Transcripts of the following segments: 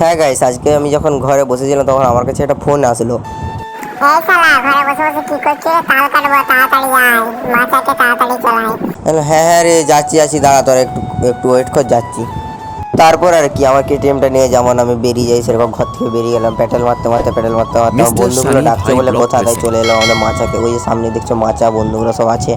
হ্যাঁ গাইস আজকে আমি যখন ঘরে বসেছিলাম তখন আমার কাছে একটা ফোন আসলো। এই শালা ঘরে বসে বসে কি করছিস তাল কাটবো তাড়াতাড়ি আয় মাথাকে তাড়াতাড়ি চালাই। বললাম, হ্যাঁ হ্যাঁ রে যাচ্ছি যাচ্ছি দাঁড়া তোর একটু একটু ওয়েট কর যাচ্ছি। তারপর আর কি আমার কেটিএমটা নিয়ে যেমন আমি বেরিয়ে যাই সেরকম ঘর থেকে বেরিয়ে গেলাম পেট্রোল মারতে মারতে পেট্রোল মারতে মারতে আমার বন্ধুগুলো ডাকছে বলে Block কোথা চলে এলাম আমাদের মাচাকে ওই যে সামনে দেখছ মাচা বন্ধুগুলো সব আছে।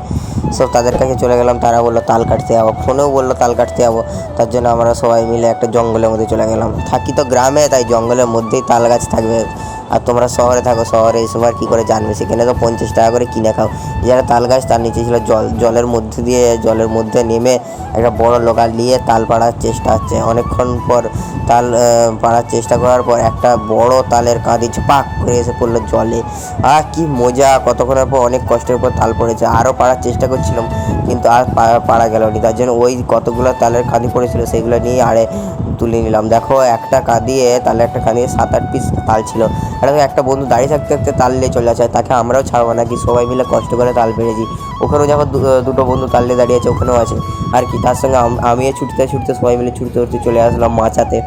সব তাদের কাছে চলে গেলাম, তারা বলল, তাল কাটতে যাব। ফোনেও বলল, তাল কাটতে যাব। তার জন্য আমরা সবাই মিলে একটা জঙ্গলের মধ্যে চলে গেলাম। থাকি তো গ্রামে, তাই জঙ্গলের মধ্যেই তাল গাছ থাকবে। আর তোমরা শহরে থাকো, শহরে এইসব আর কী করে জানবে? সেখানে তো পঞ্চাশ টাকা করে কিনে খাও। যারা তাল গাছ, তার নিচে ছিল জল। জলের মধ্যে দিয়ে, জলের মধ্যে নেমে একটা বড় লোকাল নিয়ে তাল পাড়ার চেষ্টা হচ্ছে। অনেকক্ষণ পর তাল পাড়ার চেষ্টা করার পর একটা বড় তালের কাঁদি পাক করে এসে পড়ল জলে। আর কি মজা! কতক্ষণের পর অনেক কষ্টের পর তাল পড়েছে। আরও পাড়ার চেষ্টা করছিলাম, কিন্তু আর পা- পারা গেল নি। তার জন্য ওই কতগুলো তালের কাঁদি পড়েছিল, সেগুলো নিয়ে আরে তুলে নিলাম। দেখো, একটা কাঁদিয়ে তাহলে একটা কাঁদিয়ে সাত, আট পিস তাল ছিল। দেখো একটা বন্ধু দাঁড়িয়ে থাকতে থাকতে তাল নিয়ে চলে আসে তাকে আমরাও ছাড়বো না কি সবাই মিলে কষ্ট করে তাল পেরেছি। ওখানেও যখন দুটো বন্ধু তাল নিয়ে দাঁড়িয়ে আছে, ওখানেও আছে। আর কি, তার সঙ্গে আমিও ছুটতে ছুটতে সবাই মিলে ছুটতে ছুটতে চলে আসলাম মাচাতে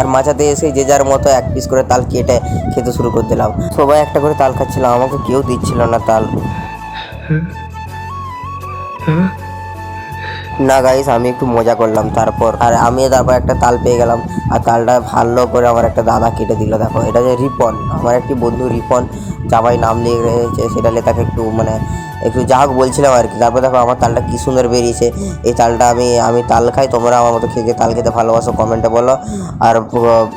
আর মাচাতে এসে যে যার মতো এক পিস করে তাল কেটে খেতে শুরু করে দিলাম। সবাই একটা করে তাল খাচ্ছিলাম আমাকে কেউ দিচ্ছিল না তাল। না গাইস আমি একটু মজা করলাম তারপর। আর আমি তারপর একটা তাল পেয়ে গেলাম। আর তালটা ভালো করে আমার একটা দাদা কেটে দিল, দেখো। এটা যে রিপন, আমার একটি বন্ধু রিপন, জামাই নাম লিখে রেখেছে সেটা নিয়ে তাকে একটু মানে একটু যা হোক বলছিলাম আর কি। তারপর দেখো, আমার তালটা কী সুন্দর বেরিয়েছে। এই তালটা আমি আমি তাল খাই, তোমরা আমার মতো খেয়ে তাল খেতে ভালোবাসো, কমেন্টে বলো। আর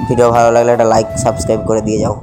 ভিডিও ভালো লাগলে একটা লাইক সাবস্ক্রাইব করে দিয়ে যাও।